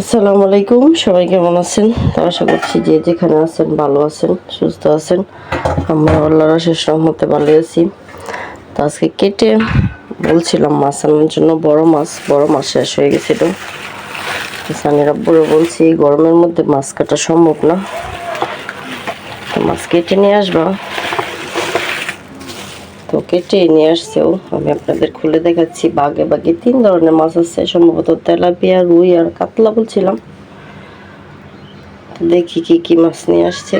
আসসালামু আলাইকুম, সবাই কেমন আছেন? তো আশা করছি যে যেখানে আছেন ভালো আছেন, সুস্থ আছেন। আমরা আল্লাহর শেষ রহমতে ভালো আছি। তো আজকে কেটে বলছিলাম মাছ আনার জন্য, বড় মাছ বড় মাছ শেষ হয়ে গেছিল সানির আব্বুরে বলছি গরমের মধ্যে মাছ কাটা সম্ভব না। মাছ কেটে নিয়ে আসবা। কেটে নিয়ে আসছেও আমি আপনাদের খুলে দেখাচ্ছি। বাগে বাগে তিন ধরনের মাছ আছে, সম্ভবত তেলাপিয়া, রুই আর কাতলা বলছিলাম। দেখি কি কি মাছ নিয়ে আসছে।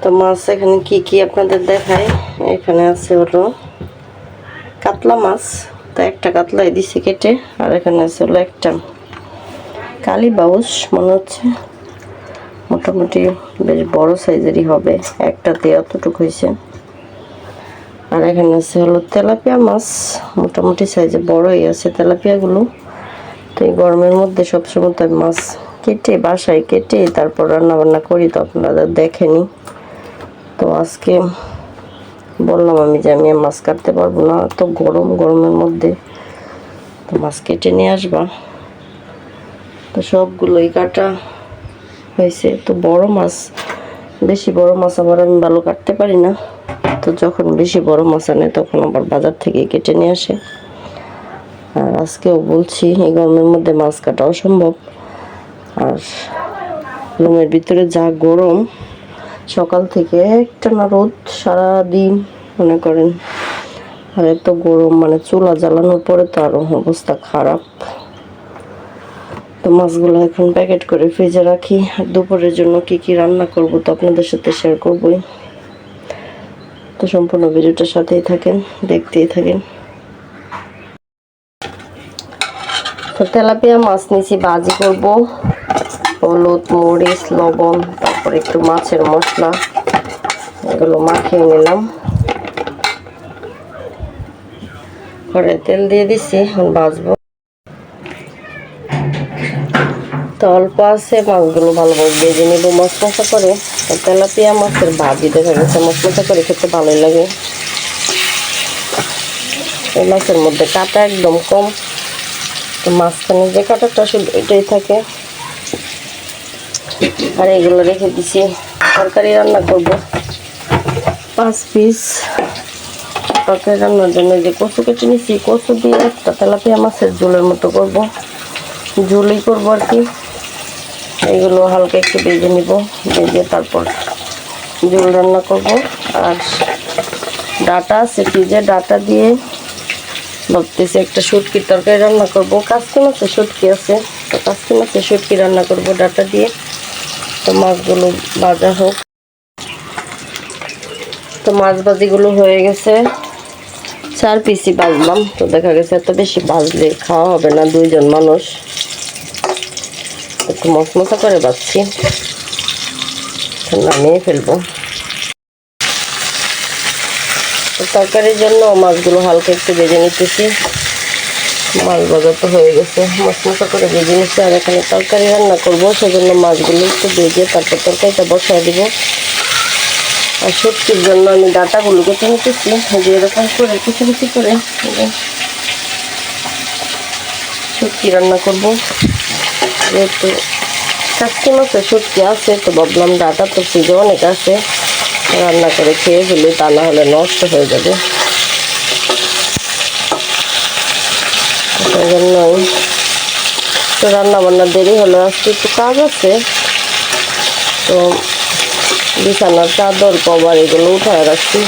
তো মাছ এখানে কি কি আপনাদের দেখায়? এখানে আছে হলো কাতলা মাছ। তো একটা কাতলাই দিছি কেটে, আর এখানে আছে হলো একটা কালী বাউস মনে হচ্ছে। মোটামুটি বেশ বড় সাইজেরই হবে। একটাতে অতটুকু হয়েছে। আর এখানে আছে হলো তেলাপিয়া মাছ। মোটামুটি সাইজে বড়ই আছে তেলাপিয়াগুলো। তো এই গরমের মধ্যে সবসময় তো মাছ কেটে বাসায় কেটে তারপর রান্না বান্না করি, তো আপনারা দেখেনি। তো আজকে বললাম আমি যে আমি মাছ কাটতে পারব না। তো গরম গরমের মধ্যে তো মাছ কেটে নিয়ে আসবা। তো সবগুলোই কাটা। হয়েছে। তো বড় মাছ, বেশি বড় মাছ আবার আমি ভালো কাটতে পারি না। তো যখন বেশি বড় মাছ আনে, তখন আবার বাজার থেকে কেটে নিয়ে আসে। আর আজকেও বলছি, এই গরমের মধ্যে মাছ কাটাও অসম্ভব আর রুমের ভিতরে যা গরম, সকাল থেকে একটা না রোদ সারাদিন, মনে করেন। আর এত গরম মানে চুলা জ্বালানোর পরে তো আরও অবস্থা খারাপ। তো মাছগুলো এখন প্যাকেট করে ফ্রিজে রাখি। আর দুপুরের জন্য কি কি রান্না করব তো আপনাদের সাথে শেয়ার করবই। তো সম্পূর্ণ ভিডিওটার সাথেই থাকেন, দেখতেই থাকেন। তো তেলাপিয়া মাছ নিয়েছি বাজি করব। হলুদ, মরিচ, লবণ, তারপর একটু মাছের মশলা। এগুলো মাখিয়ে নিলাম। ঘরে তেল দিয়ে দিছি, এখন ভাজবো। তো অল্প আছে, মাছগুলো ভালোভাবে ভেজে নেব মশমশা করে। তেলাপিয়া মাছের ভাজি দেখা গেছে মশমশা করে খেতে ভালোই লাগে। এই মাছের মধ্যে কাটা একদম কম। তো মাঝখানে যে কাটাটা শুধু এটাই থাকে। আর এগুলো রেখে দিছি, তরকারি রান্না করব। পাঁচ পিস। তরকারি রান্নার জন্য যে কচু কেটে নিছি, কচু দিয়ে একটা তেলাপিয়া মাছের ঝোলের মতো করব। ঝোলই করব আর কি। এগুলো হালকা একটু ভেজে নিব। ভেজে তারপর ঝোল রান্না করব। আর ডাটা আছে, ফ্রিজে ডাটা দিয়ে ভাবতেছি একটা শুটকির তরকারি রান্না করব। কাস্তি মাছের শুটকি আছে। তো কাস্তি মাছের শুটকি রান্না করব ডাটা দিয়ে। তো মাছগুলো ভাজা হোক। তো মাছ ভাজিগুলো হয়ে গেছে। চার পিসি ভাজলাম। তো দেখা গেছে এত বেশি ভাজলে খাওয়া হবে না দুইজন মানুষ। একটু মশমশা করে বাচ্ছি। নামিয়ে ফেলব। তরকারির জন্য মাছগুলো হালকা একটু ভেজে নিতেছি। মাছ বাজার তো হয়ে গেছে। মশমশা করে ভেজে নিচ্ছি আর এখানে তরকারি রান্না করব। সেজন্য মাছগুলো একটু ভেজে তারপর তরকারিটা বসায় দিব। আর সবজির জন্য আমি ডাটাগুলো কেটে নিতেছি। যে এরকম করে কিছু কিছু করে। সবজি রান্না করব। যেহেতু কাস্তি মাছের সবজি আছে, তো ভাবলাম ডাটা তো ফ্রিজে অনেক আছে। রান্না করে খেয়ে ফেলি, তা না হলে নষ্ট হয়ে যাবে। তো রান্না বান্না দেরি হলো, আজকে একটু কাজ আছে। তো বিছানার চাদর, কভার এগুলো উঠায় রাখছি।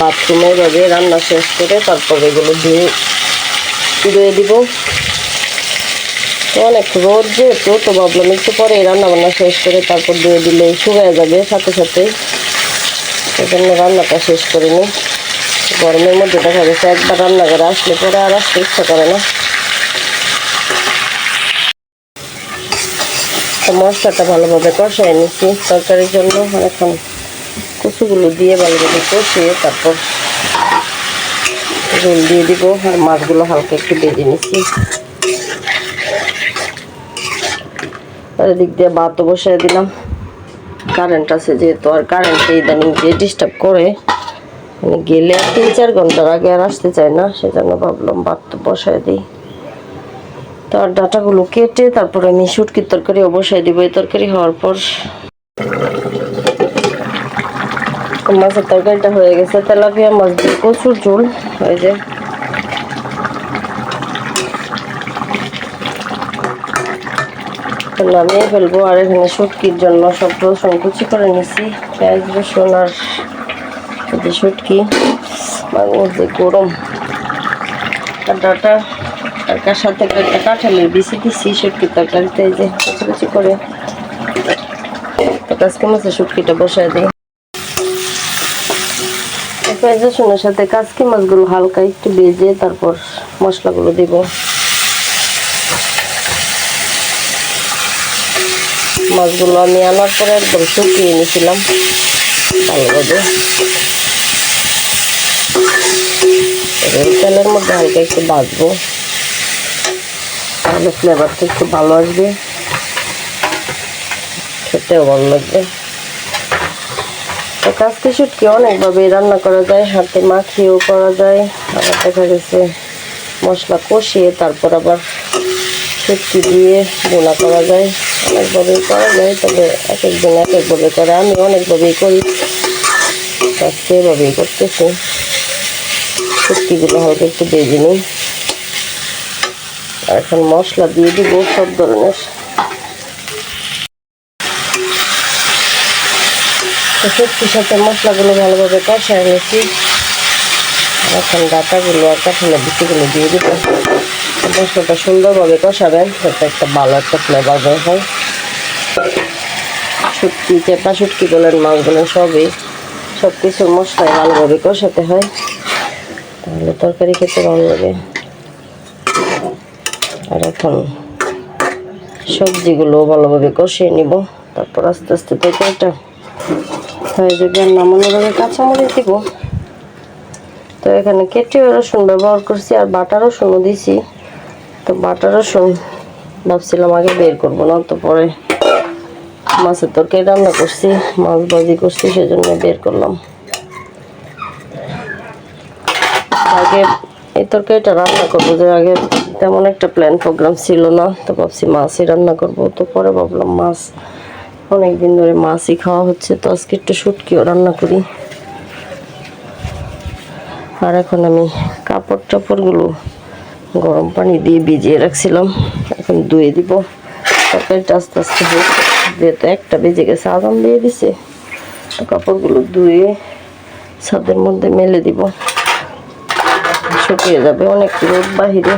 বাথরুমে যাবে, রান্না শেষ করে তারপর এগুলো ধুয়ে ধুয়ে দিব। তো অনেক রোদ যেহেতু তো ভাবলাম একটু পরে রান্না বান্না শেষ করে তারপর দিয়ে দিলে শুকায় যাবে সাথে সাথে। সেজন্য রান্নাটা শেষ করে নিই। গরমের মধ্যে দেখা গেছে একবার রান্না করে আসলে পরে আর আসতে ইচ্ছা করে না। মশলাটা ভালোভাবে কষাই নিচ্ছি তরকারির জন্য। এখন কচুগুলো দিয়ে ভালোভাবে কষিয়ে তারপর ঝোল দিয়ে দিব। আর মাছগুলো হালকা একটু বেজে নিচ্ছি। এদিক দিয়ে ভাতও বসাই দিলাম। কারেন্ট আছে যেহেতু, আর কারেন্ট ইদানিং যে ডিস্টার্ব করে মানে গেলে তিন চার ঘণ্টার আগে আর আসতে চায় না, সেজন্য ভাবলাম ভাত তো বসায় দিই। তো আর ডাটাগুলো কেটে তারপরে আমি শুটকির তরকারি অবশ্যই দিব। এই তরকারি হওয়ার পর মাছের তরকারিটা হয়ে গেছে তেলাপিয়া মাছ দিয়ে কচুর ঝোল ওই যে। নামিয়ে ফেলব আর এখানে শুটকির জন্য সব রসুন কুচি করে নিছি। পেঁয়াজ, রসুন আর যে শুটকি মধ্যে গরম। আর ডাটা আর সাথে একটা কাঁঠালের বিচি দিছি শুটকির তরকারিতে, এই যে কুচি করে। তো কাজকে মাছের শুটকিটা বসায় দিই। পেঁয়াজ, রসুনের সাথে কাজকি মাছগুলো হালকা একটু ভেজে তারপর মশলাগুলো দিব। মাছগুলো আমি আনার পরে একদম শুকিয়ে নিয়েছিলাম। ভালোভাবে তেলের মধ্যে হালকা একটু বাঁচবো তাহলে ফ্লেভারটা একটু ভালো আসবে। খেতেও ভালো লাগবে। কাজকে শুটকি অনেকভাবে রান্না করা যায়, হাতে মাখিয়েও করা যায়। আবার দেখা গেছে মশলা কষিয়ে তারপর আবার শুটকি দিয়ে বোনা করা যায়। অনেকভাবেই করা যায়, তবে এক একজন এক একভাবে করে। আমি অনেকভাবেই করি। আজকে এভাবেই করতেছি। শুটকিগুলো হালকা একটু বেজে নিই। এখন মশলা দিয়ে দিব সব ধরনের। শুটকির সাথে মশলাগুলো ভালোভাবে কষায় নিয়েছি এখন ডাটাগুলো আর কাঁঠালের বিচিগুলো দিয়ে দিব। মশলাটা সুন্দরভাবে কষাবেন যাতে একটা ভালো একটা ফ্লেভার বের হয়। শুটকি, চেপা শুটকি বলেন, মাছ বলেন, সবই সব কিছুর মশলায় ভালোভাবে কষাতে হয়। তাহলে তরকারি খেতে ভালো লাগে। আর এখন সবজিগুলো ভালোভাবে কষিয়ে নিব। তারপর আস্তে আস্তে তরকারিটা হয়ে যাবে। আর নামানোর আগে কাঁচামরিচ দিব। তো এখানে কেটে রসুন ব্যবহার করছি আর বাটা রসুনও দিছি। তো বাটা রসুন ভাবছিলাম আগে বের করব, না তো পরে মাছের তরকারি রান্না করছি, মাছ ভাজি করছি, সেজন্য বের করলাম। আগে এই তরকারিটা রান্না করব, যে আগে তেমন একটা প্ল্যান প্রোগ্রাম ছিল না, তো ভাবছি মাছই রান্না করব, তো পরে ভাবলাম মাছ, অনেকদিন ধরে মাছই খাওয়া হচ্ছে, তো আজকে একটু শুটকিও রান্না করি। আর এখন আমি কাপড় টাপড়গুলো গরম পানি দিয়ে ভিজিয়ে রাখছিলাম। এখন ধুয়ে দিব। তরকারিটা আস্তে আস্তে হোক যেহেতু একটা বেজে গেছে আদাম দিয়ে দিছে। কাপড়গুলো ধুয়ে ছাদের মধ্যে মেলে দিব। শুকিয়ে যাবে অনেক রোদ বাহিরে।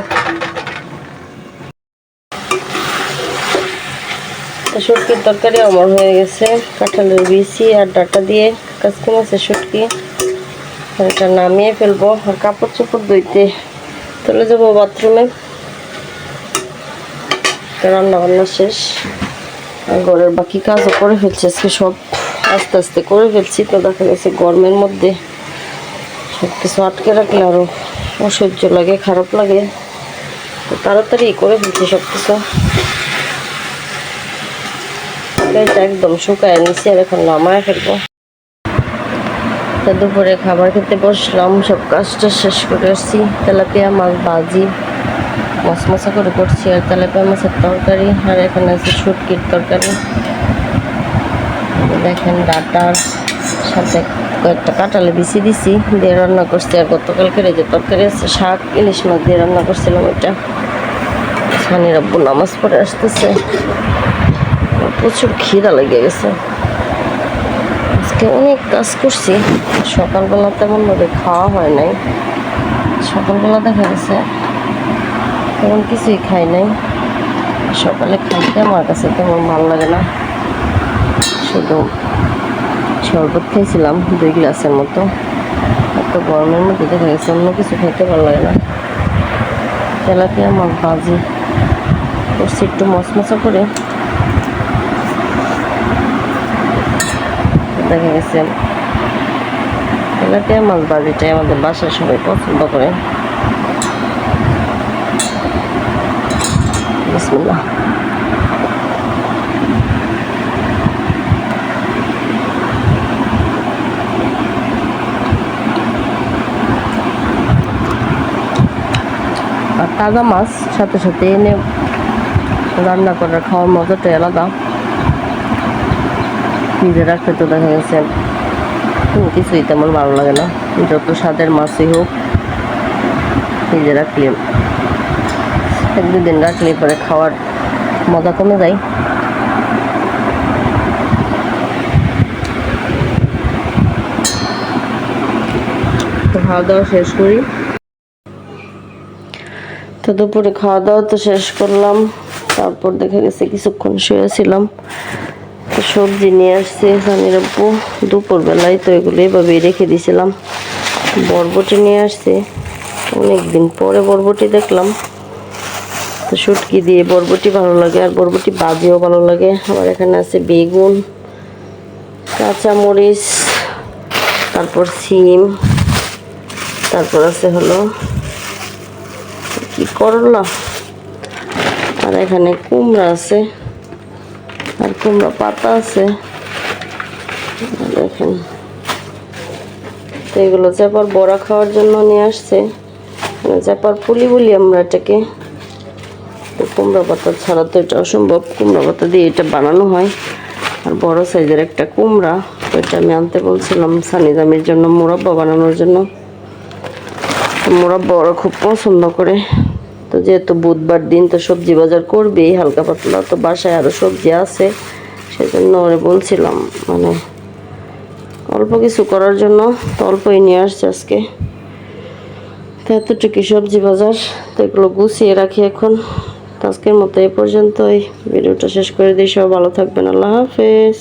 শুটকির তরকারি আমার হয়ে গেছে। কাঁঠালের বিচি আর ডাটা দিয়ে কাজকে মাছের শুটকি। এটা নামিয়ে ফেলব। আর কাপড় চোপড় ধুইতে চলে যাব বাথরুমে। রান্না বান্না শেষ ঘরের বাকি কাজও করে ফেলছি, আজকে সব আস্তে আস্তে করে ফেলছি। তো দেখা গেছে গরমের মধ্যে সব কিছু আটকে রাখলে আরও অসহ্য লাগে, খারাপ লাগে। তো তাড়াতাড়ি করে ফেলছি সব কিছু একদম শুকায় নিছি, আর এখন নামায় ফেলব। তো দুপুরে খাবার খেতে বসলাম, সব কাজটা শেষ করে আসছি। তেলাপিয়া মাছ ভাজি, মশমশা করে করছি আর তেলাপিয়া মাছের তরকারি আর এখানে আছে শুটকির তরকারি। দেখেন ডাটার সাথে কয়েকটা কাঁটালে বিছি দিছি, দিয়ে রান্না করছি আর গতকালকের এই যে তরকারি আছে, শাক, ইলিশ মাছ দিয়ে রান্না করছিলাম ওইটা। সানি রাব্বু নামাজ পড়ে আসতেছে। প্রচুর খিদা লেগে গেছে। আজকে অনেক কাজ করছি। সকালবেলা তেমন তেমনভাবে খাওয়া হয় নাই। সকালবেলা দেখা গেছে তেমন কিছুই খাই নাই। সকালে খাইতে আমার কাছে তেমন ভালো লাগে না। শুধু শরবত খেয়েছিলাম দুই গ্লাসের মতো। এত গরমের মধ্যে দেখা গেছে অন্য কিছু খেতে ভালো লাগে না। তেলাপিয়া, মাছ ভাজি, করছি একটু মশমশা করে। দেখা গেছে। তেলাপিয়া মাছ ভাজিটাই আমাদের বাসার সবাই পছন্দ করে। বিসমিল্লাহ। তাজা মাছ সাথে সাথে এনে রান্না করে খাওয়ার মজাটাই আলাদা। ফ্রিজে রাখতে তো দেখা গেছে। কিছুই তেমন ভালো লাগে না। যত স্বাদের মাছই হোক ফ্রিজে রাখলে এক দুদিন রাখলে পরে খাওয়ার মজা কমে যায়। খাওয়া দাওয়া শেষ করি। তো দুপুরে খাওয়া দাওয়া তো শেষ করলাম। তারপর দেখা গেছে কিছুক্ষণ শুয়েছিলাম। তো সবজি নিয়ে আসছে আব্বু। দুপুর বেলায় তো এগুলো এভাবে রেখে দিয়েছিলাম বরবটি নিয়ে আসছে। অনেকদিন পরে বরবটি দেখলাম। তো শুটকি দিয়ে বরবটি ভালো লাগে আর বরবটি বাজিও ভালো লাগে। আবার এখানে আছে বেগুন, কাঁচামরিচ, তারপর সিম, তারপর আছে হলো কি করলা? আর এখানে কুমড়া আছে। কুমড়া পাতা আছে। দেখেন। তো এগুলো চাপার বড়া খাওয়ার জন্য নিয়ে আসছে। মানে চাপার পুলি বলি আমরা এটাকে। তো কুমড়া পাতা ছাড়া তো এটা অসম্ভব। কুমড়া পাতা দিয়ে এটা বানানো হয়। আর বড় সাইজের একটা কুমড়া। তো এটা আমি আনতে বলছিলাম সানিজামির জন্য, মোরব্বা বানানোর জন্য। মোরব্বা ওরা খুব পছন্দ করে। তো যেহেতু বুধবার দিন তো সবজি বাজার করবেই, হালকা পাতলা তো বাসায় আরও সবজি আছে, সেজন্য ওরে বলছিলাম মানে অল্প কিছু করার জন্য তো অল্পই নিয়ে আসছে আজকে। তো এতটুকু সবজি বাজার, তো এগুলো গুছিয়ে রাখি এখন। আজকের মতো এই পর্যন্তই, ভিডিওটা শেষ করে দিই সব ভালো থাকবেন, আল্লাহ হাফেজ।